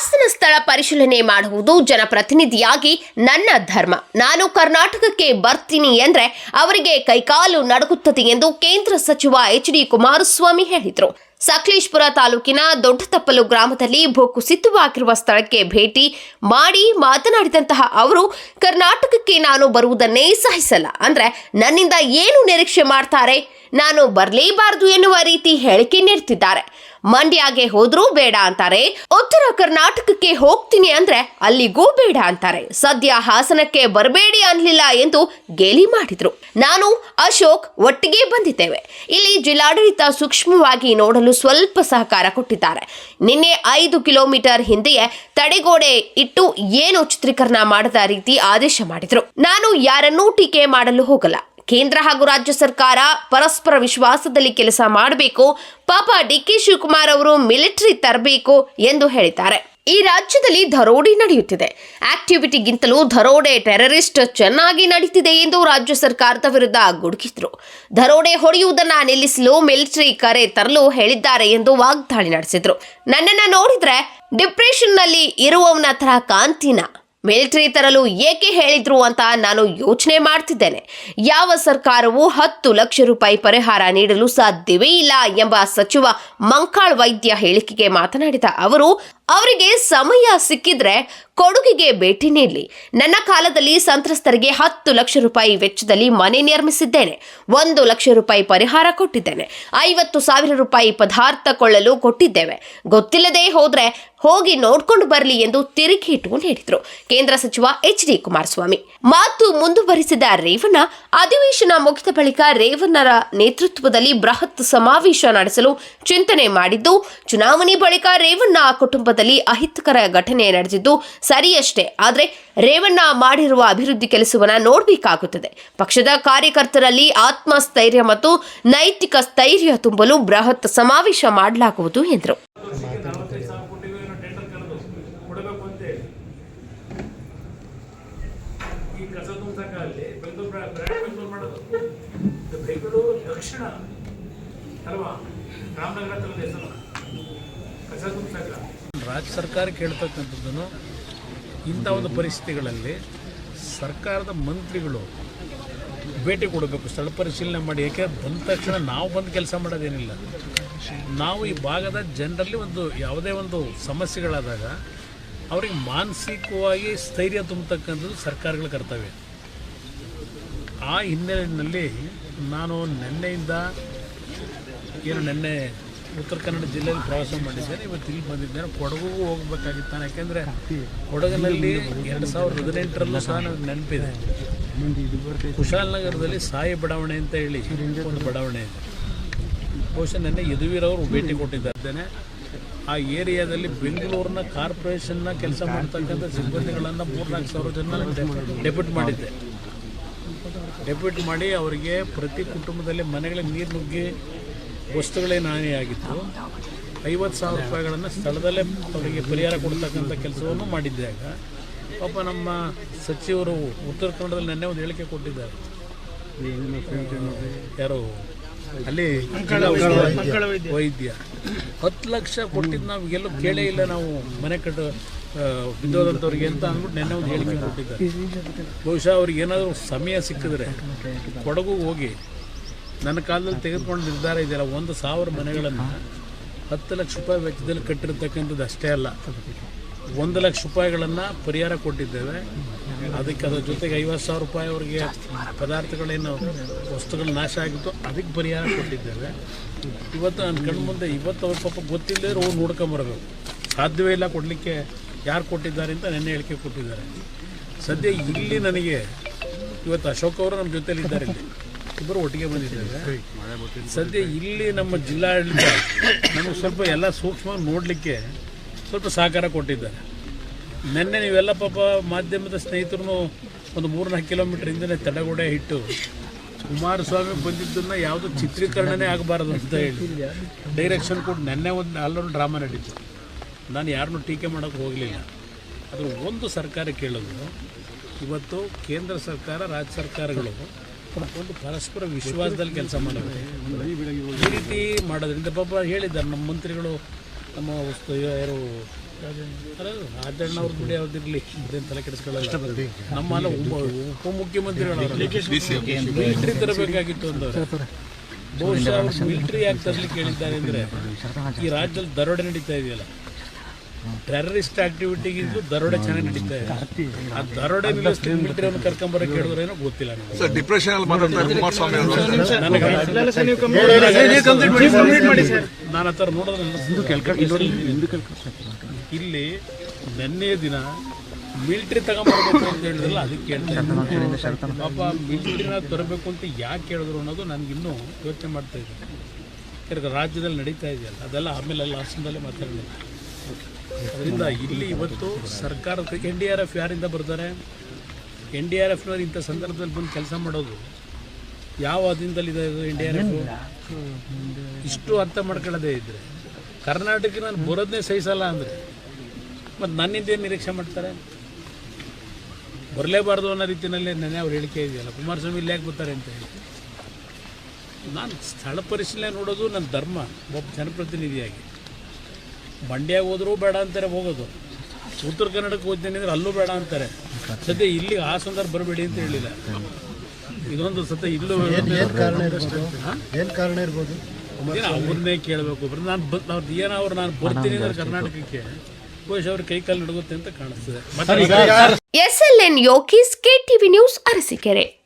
ಶಾಸನ ಸ್ಥಳ ಪರಿಶೀಲನೆ ಮಾಡುವುದು ಜನಪ್ರತಿನಿಧಿಯಾಗಿ ನನ್ನ ಧರ್ಮ. ನಾನು ಕರ್ನಾಟಕಕ್ಕೆ ಬರ್ತೀನಿ ಎಂದ್ರೆ ಅವರಿಗೆ ಕೈಕಾಲು ನಡುಗುತ್ತದೆ ಎಂದು ಕೇಂದ್ರ ಸಚಿವ ಎಚ್ ಡಿ ಕುಮಾರಸ್ವಾಮಿ ಹೇಳಿದರು. ಸಕಲೇಶ್ಪುರ ತಾಲೂಕಿನ ದೊಡ್ಡತಪ್ಪಲು ಗ್ರಾಮದಲ್ಲಿ ಭೂಕುಸಿತವಾಗಿರುವ ಸ್ಥಳಕ್ಕೆ ಭೇಟಿ ಮಾಡಿ ಮಾತನಾಡಿದಂತಹ ಅವರು, ಕರ್ನಾಟಕಕ್ಕೆ ನಾನು ಬರುವುದನ್ನೇ ಸಹಿಸಲ್ಲ. ಅಂದ್ರೆ ನನ್ನಿಂದ ಏನು ನಿರೀಕ್ಷೆ ಮಾಡ್ತಾರೆ? ನಾನು ಬರಲೇಬಾರದು ಎನ್ನುವ ರೀತಿ ಹೇಳಿಕೆ ನೀಡ್ತಿದ್ದಾರೆ. ಮಂಡ್ಯಗೆ ಹೋದ್ರೂ ಬೇಡ ಅಂತಾರೆ. ಉತ್ತರ ಕರ್ನಾಟಕಕ್ಕೆ ಹೋಗ್ತೀನಿ ಅಂದ್ರೆ ಅಲ್ಲಿಗೂ ಬೇಡ ಅಂತಾರೆ. ಸದ್ಯ ಹಾಸನಕ್ಕೆ ಬರಬೇಡಿ ಅನ್ಲಿಲ್ಲ ಎಂದು ಗೇಲಿ ಮಾಡಿದ್ರು. ನಾನು ಅಶೋಕ್ ಒಟ್ಟಿಗೆ ಬಂದಿದ್ದೇವೆ. ಇಲ್ಲಿ ಜಿಲ್ಲಾಡಳಿತ ಸೂಕ್ಷ್ಮವಾಗಿ ನೋಡಲು ಸ್ವಲ್ಪ ಸಹಕಾರ ಕೊಟ್ಟಿದ್ದಾರೆ. ನಿನ್ನೆ ಐದು ಕಿಲೋಮೀಟರ್ ಹಿಂದೆಯೇ ತಡೆಗೋಡೆ ಇಟ್ಟು ಏನು ಚಿತ್ರೀಕರಣ ಮಾಡದ ರೀತಿ ಆದೇಶ ಮಾಡಿದ್ರು. ನಾನು ಯಾರನ್ನೂ ಟೀಕೆ ಮಾಡಲು ಹೋಗಲ್ಲ. ಕೇಂದ್ರ ಹಾಗೂ ರಾಜ್ಯ ಸರ್ಕಾರ ಪರಸ್ಪರ ವಿಶ್ವಾಸದಲ್ಲಿ ಕೆಲಸ ಮಾಡಬೇಕು. ಪಾಪ ಡಿ ಕೆ ಶಿವಕುಮಾರ್ ಅವರು ಮಿಲಿಟರಿ ತರಬೇಕು ಎಂದು ಹೇಳಿದ್ದಾರೆ. ಈ ರಾಜ್ಯದಲ್ಲಿ ದರೋಡೆ ನಡೆಯುತ್ತಿದೆ. ಆಕ್ಟಿವಿಟಿಗಿಂತಲೂ ದರೋಡೆ ಟೆರರಿಸ್ಟ್ ಚೆನ್ನಾಗಿ ನಡೀತಿದೆ ಎಂದು ರಾಜ್ಯ ಸರ್ಕಾರದ ವಿರುದ್ಧ ಗುಡುಗಿದ್ರು. ದರೋಡೆ ಹೊಡೆಯುವುದನ್ನ ನಿಲ್ಲಿಸಲು ಮಿಲಿಟರಿ ಕರೆ ತರಲು ಹೇಳಿದ್ದಾರೆ ಎಂದು ವಾಗ್ದಾಳಿ ನಡೆಸಿದ್ರು. ನನ್ನನ್ನ ನೋಡಿದ್ರೆ ಡಿಪ್ರೆಷನ್ನಲ್ಲಿ ಇರುವವನ ತರ ಕಾಂತಿನ. ಮಿಲಿಟರಿ ತರಲು ಏಕೆ ಹೇಳಿದ್ರು ಅಂತ ನಾನು ಯೋಚನೆ ಮಾಡ್ತಿದ್ದೇನೆ. ಯಾವ ಸರ್ಕಾರವು ಹತ್ತು ಲಕ್ಷ ರೂಪಾಯಿ ಪರಿಹಾರ ನೀಡಲು ಸಾಧ್ಯವೇ ಇಲ್ಲ ಎಂಬ ಸಚಿವ ಮಂಕಾಳ್ ವೈದ್ಯ ಹೇಳಿಕೆಗೆ ಮಾತನಾಡಿದ ಅವರು ಅವರಿಗೆ ಸಮಯ ಸಿಕ್ಕಿದ್ರೆ ಕೊಡುಗೆಗೆ ಭೇಟಿ ನೀಡಲಿ. ನನ್ನ ಕಾಲದಲ್ಲಿ ಸಂತ್ರಸ್ತರಿಗೆ ಹತ್ತು ಲಕ್ಷ ರೂಪಾಯಿ ವೆಚ್ಚದಲ್ಲಿ ಮನೆ ನಿರ್ಮಿಸಿದ್ದೇನೆ. ಒಂದು ಲಕ್ಷ ರೂಪಾಯಿ ಪರಿಹಾರ ಕೊಟ್ಟಿದ್ದೇನೆ. ಐವತ್ತು ಸಾವಿರ ರೂಪಾಯಿ ಪದಾರ್ಥ ಕೊಳ್ಳಲು ಕೊಟ್ಟಿದ್ದೇವೆ. ಗೊತ್ತಿಲ್ಲದೆ ಹೋದ್ರೆ ಹೋಗಿ ನೋಡ್ಕೊಂಡು ಬರಲಿ ಎಂದು ತಿರುಗೇಟು ನೀಡಿದರು. ಕೇಂದ್ರ ಸಚಿವ ಎಚ್ ಡಿ ಕುಮಾರಸ್ವಾಮಿ. ಮಾತು ಮುಂದುವರಿಸಿದ ರೇವಣ್ಣ, ಅಧಿವೇಶನ ಮುಗಿದ ಬಳಿಕ ರೇವಣ್ಣರ ನೇತೃತ್ವದಲ್ಲಿ ಬೃಹತ್ ಸಮಾವೇಶ ನಡೆಸಲು ಚಿಂತನೆ ಮಾಡಿದ್ದು, ಚುನಾವಣೆ ಬಳಿಕ ರೇವಣ್ಣ ಕುಟುಂಬದಲ್ಲಿ ಅಹಿತಕರ ಘಟನೆ ನಡೆದಿದ್ದು ಸರಿಯಷ್ಟೇ. ಆದರೆ ರೇವಣ್ಣ ಮಾಡಿರುವ ಅಭಿವೃದ್ಧಿ ಕೆಲಸವನ್ನ ನೋಡಬೇಕಾಗುತ್ತದೆ. ಪಕ್ಷದ ಕಾರ್ಯಕರ್ತರಲ್ಲಿ ಆತ್ಮಸ್ಥೈರ್ಯ ಮತ್ತು ನೈತಿಕ ಸ್ಥೈರ್ಯ ತುಂಬಲು ಬೃಹತ್ ಸಮಾವೇಶ ಮಾಡಲಾಗುವುದು ಎಂದರು. ಅಲ್ವಾ ರಾಮನಗರ ಕಸ ರಾಜ್ಯ ಸರ್ಕಾರಕ್ಕೆ ಹೇಳ್ತಕ್ಕಂಥದ್ದನ್ನು ಇಂಥ ಒಂದು ಪರಿಸ್ಥಿತಿಗಳಲ್ಲಿ ಸರ್ಕಾರದ ಮಂತ್ರಿಗಳು ಭೇಟಿ ಕೊಡಬೇಕು, ಸ್ಥಳ ಪರಿಶೀಲನೆ ಮಾಡಿ. ಏಕೆ? ಬಂದ ತಕ್ಷಣ ನಾವು ಬಂದು ಕೆಲಸ ಮಾಡೋದೇನಿಲ್ಲ. ನಾವು ಈ ಭಾಗದ ಜನರಲ್ಲಿ ಒಂದು ಯಾವುದೇ ಒಂದು ಸಮಸ್ಯೆಗಳಾದಾಗ ಅವರಿಗೆ ಮಾನಸಿಕವಾಗಿ ಸ್ಥೈರ್ಯ ತುಂಬತಕ್ಕಂಥದ್ದು ಸರ್ಕಾರಗಳ ಕರ್ತವ್ಯ. ಆ ಹಿನ್ನೆಲೆಯಲ್ಲಿ ನಾನು ನಿನ್ನೆಯಿಂದ ಏನು ನಿನ್ನೆ ಉತ್ತರ ಕನ್ನಡ ಜಿಲ್ಲೆಯಲ್ಲಿ ಪ್ರವಾಸ ಮಾಡಿದ್ದೇನೆ ಇವತ್ತು ಇಲ್ಲಿ ಬಂದಿದ್ದೇನೆ ಕೊಡಗುಗೂ ಹೋಗ್ಬೇಕಾಗಿತ್ತು ನಾನು ಯಾಕೆಂದರೆ ಕೊಡಗಿನಲ್ಲಿ ಎರಡು ಸಾವಿರದ ಹದಿನೆಂಟರಲ್ಲೂ ಸಹ ನನಗೆ ನೆನಪಿದೆ. ಕುಶಾಲನಗರದಲ್ಲಿ ಸಾಯಿ ಬಡಾವಣೆ ಅಂತ ಹೇಳಿ ಒಂದು ಬಡಾವಣೆ ಇದೆ. ಬಹುಶಃ ನೆನ್ನೆ ಯದುವೀರವರು ಭೇಟಿ ಕೊಟ್ಟಿದ್ದಾರೆ ಆ ಏರಿಯಾದಲ್ಲಿ ಬೆಂಗಳೂರಿನ ಕಾರ್ಪೊರೇಷನ್ನ ಕೆಲಸ ಮಾಡ್ತಕ್ಕಂಥ ಸಿಬ್ಬಂದಿಗಳನ್ನು ಮೂರ್ನಾಲ್ಕು ಸಾವಿರ ಜನ ಡೆಪ್ಯೂಟ್ ಮಾಡಿದ್ದೆ. ಡೆಪ್ಯೂಟ್ ಮಾಡಿ ಅವರಿಗೆ ಪ್ರತಿ ಕುಟುಂಬದಲ್ಲಿ ಮನೆಗಳಿಗೆ ನೀರು ನುಗ್ಗಿ ವಸ್ತುಗಳೇನು ಆಗಿತ್ತು ಐವತ್ತು ಸಾವಿರ ರೂಪಾಯಿಗಳನ್ನು ಸ್ಥಳದಲ್ಲೇ ಅವರಿಗೆ ಪರಿಹಾರ ಕೊಡ್ತಕ್ಕಂಥ ಕೆಲಸವನ್ನು ಮಾಡಿದ್ದಾಗ ಪಾಪ ನಮ್ಮ ಸಚಿವರು ಉತ್ತರ ಕನ್ನಡದಲ್ಲಿ ನೆನ್ನೆ ಒಂದು ಹೇಳಿಕೆ ಕೊಟ್ಟಿದ್ದಾರೆ. ಯಾರು? ಅಲ್ಲಿ ವೈದ್ಯ- ವೈದ್ಯ. ಹತ್ತು ಲಕ್ಷ ಕೊಟ್ಟಿದ್ದು ನಾವು ಎಲ್ಲೂ ಕೇಳೇ ಇಲ್ಲ ನಾವು ಮನೆ ಕಟ್ಟು ಬಿದ್ದೋದಂಥವ್ರಿಗೆ ಅಂತ ಅಂದ್ಬಿಟ್ಟು ನೆನ್ನೆ ಒಂದು ಹೇಳಿಕೆ ಕೊಟ್ಟಿದ್ದಾರೆ. ಬಹುಶಃ ಅವ್ರಿಗೆ ಏನಾದರೂ ಸಮಯ ಸಿಕ್ಕಿದ್ರೆ ಕೊಡಗು ಹೋಗಿ ನನ್ನ ಕಾಲದಲ್ಲಿ ತೆಗೆದುಕೊಂಡು ನಿರ್ಧಾರ ಇದೆಯಲ್ಲ, ಒಂದು ಸಾವಿರ ಮನೆಗಳನ್ನು ಹತ್ತು ಲಕ್ಷ ರೂಪಾಯಿ ವೆಚ್ಚದಲ್ಲಿ ಕಟ್ಟಿರ್ತಕ್ಕಂಥದ್ದು ಅಷ್ಟೇ ಅಲ್ಲ. ಒಂದು ಲಕ್ಷ ರೂಪಾಯಿಗಳನ್ನು ಪರಿಹಾರ ಕೊಟ್ಟಿದ್ದೇವೆ. ಅದಕ್ಕೆ ಅದರ ಜೊತೆಗೆ ಐವತ್ತು ಸಾವಿರ ರೂಪಾಯಿ ಅವರಿಗೆ ಪದಾರ್ಥಗಳೇನು ವಸ್ತುಗಳು ನಾಶ ಆಗಿತ್ತು, ಅದಕ್ಕೆ ಪರಿಹಾರ ಕೊಟ್ಟಿದ್ದೇವೆ. ಇವತ್ತು ನನ್ನ ಕಣ್ಣು ಮುಂದೆ ಇವತ್ತು ಅವ್ರ ಪಾಪ ಗೊತ್ತಿಲ್ಲದೇ ಅವ್ರು ನೋಡ್ಕೊಂಬರ್ಬೇಕು ಸಾಧ್ಯವೇ ಇಲ್ಲ ಕೊಡಲಿಕ್ಕೆ ಯಾರು ಕೊಟ್ಟಿದ್ದಾರೆ ಅಂತ ನೆನ್ನೆ ಹೇಳಿಕೆ ಕೊಟ್ಟಿದ್ದಾರೆ. ಸದ್ಯ ಇಲ್ಲಿ ನನಗೆ ಇವತ್ತು ಅಶೋಕ್ ಅವರು ನಮ್ಮ ಜೊತೆಯಲ್ಲಿದ್ದಾರೆ ಇಲ್ಲಿ. ಇಬ್ಬರು ಒಟ್ಟಿಗೆ ಬಂದಿದ್ದೇವೆ. ಸದ್ಯ ಇಲ್ಲಿ ನಮ್ಮ ಜಿಲ್ಲಾಡಳಿತ ನಮಗೆ ಸ್ವಲ್ಪ ಎಲ್ಲ ಸೂಕ್ಷ್ಮವಾಗಿ ನೋಡಲಿಕ್ಕೆ ಸ್ವಲ್ಪ ಸಹಕಾರ ಕೊಟ್ಟಿದ್ದಾರೆ. ನಿನ್ನೆ ನೀವೆಲ್ಲ ಪಾಪ ಮಾಧ್ಯಮದ ಸ್ನೇಹಿತರು ಒಂದು ಮೂರ್ನಾಲ್ಕು ಕಿಲೋಮೀಟರ್ ಹಿಂದೆ ತಡೆಗೋಡೆ ಇಟ್ಟು ಕುಮಾರಸ್ವಾಮಿ ಬಂದಿದ್ದನ್ನು ಯಾವುದು ಚಿತ್ರೀಕರಣನೇ ಆಗಬಾರದು ಅಂತ ಹೇಳಿ. ಡೈರೆಕ್ಷನ್ ಕೊಟ್ಟು ನೆನ್ನೆ ಒಂದು ಅಲ್ಲೊಂದು ಡ್ರಾಮಾ ನಡೀತು. ನಾನು ಯಾರನ್ನೂ ಟೀಕೆ ಮಾಡೋಕೆ ಹೋಗಲಿಲ್ಲ. ಅದ್ರ ಒಂದು ಸರ್ಕಾರ ಕೇಳೋದು ಇವತ್ತು ಕೇಂದ್ರ ಸರ್ಕಾರ ರಾಜ್ಯ ಸರ್ಕಾರಗಳು ಒಂದು ಪರಸ್ಪರ ವಿಶ್ವಾಸದಲ್ಲಿ ಕೆಲಸ ಮಾಡಬೇಕು ಈ ರೀತಿ ಮಾಡೋದ್ರಿಂದ ಪಾಪ ಹೇಳಿದ್ದಾರೆ ನಮ್ಮ ಮಂತ್ರಿಗಳು, ನಮ್ಮ ವಸ್ತು ಯಾರು? ರಾಜಣ್ಣ ಅವ್ರ ಗುಡಿ ಅವ್ರದ್ದಿರಲಿ ಅದೇನು ತಲೆ ಕೆಡಿಸ್ಕೊಳ್ಳಲ್ಲ. ನಮ್ಮಲ್ಲ ಉಪ ಉಪಮುಖ್ಯಮಂತ್ರಿಗಳು ಮಿಲಿಟ್ರಿ ತರಬೇಕಾಗಿತ್ತು ಅಂದ್ರೆ ಬಹುಶಃ ಮಿಲಿಟ್ರಿ ಯಾಕೆ ತರಲಿಕ್ಕೆ ಹೇಳಿದ್ದಾರೆ ಅಂದರೆ ಈ ರಾಜ್ಯದಲ್ಲಿ ದರೋಡೆ ನಡೀತಾ ಇದೆಯಲ್ಲ. ಟೆರರಿಸ್ಟ್ ಆಕ್ಟಿವಿಟಿಗಿಂತ ದರೋಡೆ ಚೆನ್ನಾಗಿ ನಡೀತಾ ಇದೆ. ಆ ದರೋಡೆ ನಿಲ್ಲಿಸ್ಲಿಕ್ಕೆ ಮಿಲಿಟರಿ ಅವ್ರನ್ನ ಕರ್ಕೊಂಬರಕ್ಕೆ ಹೇಳಿದ್ರೇನೋ ಗೊತ್ತಿಲ್ಲ ನನಗೆ. ಸರ್ ಡಿಪ್ರೆಷನ್ ಅಲ್ಲಿ ಮಾತಾಡ್ತಾರೆ ಕುಮಾರಸ್ವಾಮಿ ಅವರು. ನಾನು ಆ ಥರ ಇಲ್ಲಿ ನೆನ್ನೆಯ ದಿನ ಮಿಲ್ಟ್ರಿ ತಗೊಂಬರ್ಬೇಕು ಅಂತ ಹೇಳಿದ್ರಲ್ಲ ಅದಕ್ಕೆ ಇದ್ದೀನಿ. ಪಾಪ ಮಿಲಿಟರಿನ ತರಬೇಕು ಅಂತ ಯಾಕೆ ಕೇಳಿದ್ರು ಅನ್ನೋದು ನನಗಿನ್ನೂ ಯೋಚನೆ ಮಾಡ್ತಾ ಇದ್ದೀನಿ. ರಾಜ್ಯದಲ್ಲಿ ನಡೀತಾ ಇದೆಯಲ್ಲ ಅದೆಲ್ಲ ಆಮೇಲೆ ಲಾಸ್ಟ್ನಲ್ಲೇ ಮಾತಾಡೋಣ. ಅದರಿಂದ ಇಲ್ಲಿ ಇವತ್ತು ಸರ್ಕಾರದ ಎನ್ ಡಿ ಆರ್ ಎಫ್ ಯಾರಿಂದ ಬರ್ತಾರೆ? ಎನ್ ಡಿ ಆರ್ ಎಫ್ನವ್ರು ಇಂಥ ಸಂದರ್ಭದಲ್ಲಿ ಬಂದು ಕೆಲಸ ಮಾಡೋದು ಯಾವ ಇದು ಎನ್ ಡಿ ಆರ್ ಎಫ್? ಇಷ್ಟು ಅರ್ಥ ಮಾಡ್ಕೊಳ್ಳೋದೇ ಇದ್ದರೆ ಕರ್ನಾಟಕ ನಾನು ಬರೋದನ್ನೇ ಸಹಿಸಲ್ಲ ಅಂದರೆ ಮತ್ತು ನನ್ನಿಂದ ಏನು ನಿರೀಕ್ಷೆ ಮಾಡ್ತಾರೆ? ಬರಲೇಬಾರ್ದು ಅನ್ನೋ ರೀತಿಯಲ್ಲಿ ನೆನೆ ಅವ್ರು ಹೇಳಿಕೆ ಇದೆಯಲ್ಲ, ಕುಮಾರಸ್ವಾಮಿ ಇಲ್ಲಿ ಯಾಕೆ ಬರ್ತಾರೆ ಅಂತ ಹೇಳಿ. ನಾನು ಸ್ಥಳ ಪರಿಶೀಲನೆ ನೋಡೋದು ನನ್ನ ಧರ್ಮ, ಒಬ್ಬ ಜನಪ್ರತಿನಿಧಿಯಾಗಿ. ಮಂಡ್ಯ ಹೋದರೂ ಬೇಡ ಅಂತಾರೆ ಹೋಗೋದು. ಉತ್ತರ ಕನ್ನಡಕ್ಕೆ ಹೋಗ್ತೇನೆ ಅಂದರೆ ಅಲ್ಲೂ ಬೇಡ ಅಂತಾರೆ. ಸದ್ಯ ಇಲ್ಲಿ ಆ ಸಂದರ್ಭ ಬರಬೇಡಿ ಅಂತ ಹೇಳಿಲ್ಲ. ಇದೊಂದು ಸತ್ಯ ಇಲ್ಲೂ ಏನು ಕಾರಣ ಇರ್ಬೋದು? ಏನೋ ಅವ್ರನ್ನೇ ಕೇಳಬೇಕು. ಬರೀ ನಾನು ಬಂದು ಅವ್ರದ್ದು ಏನೋ ಅವ್ರು ನಾನು ಬರ್ತೀನಿ ಅಂದ್ರೆ ಕರ್ನಾಟಕಕ್ಕೆ ಬಹುಶಃ ಅವ್ರ ಕೈ ಕಾಲು ನಡುಗುತ್ತೆ ಅಂತ ಕಾಣಿಸ್ತದೆ. ಮತ್ತೆ ಯೋಕಿಸ್ ಯೋಗೀಸ್ ಕೆಟಿವಿ ನ್ಯೂಸ್ ಅರಸೀಕೆರೆ.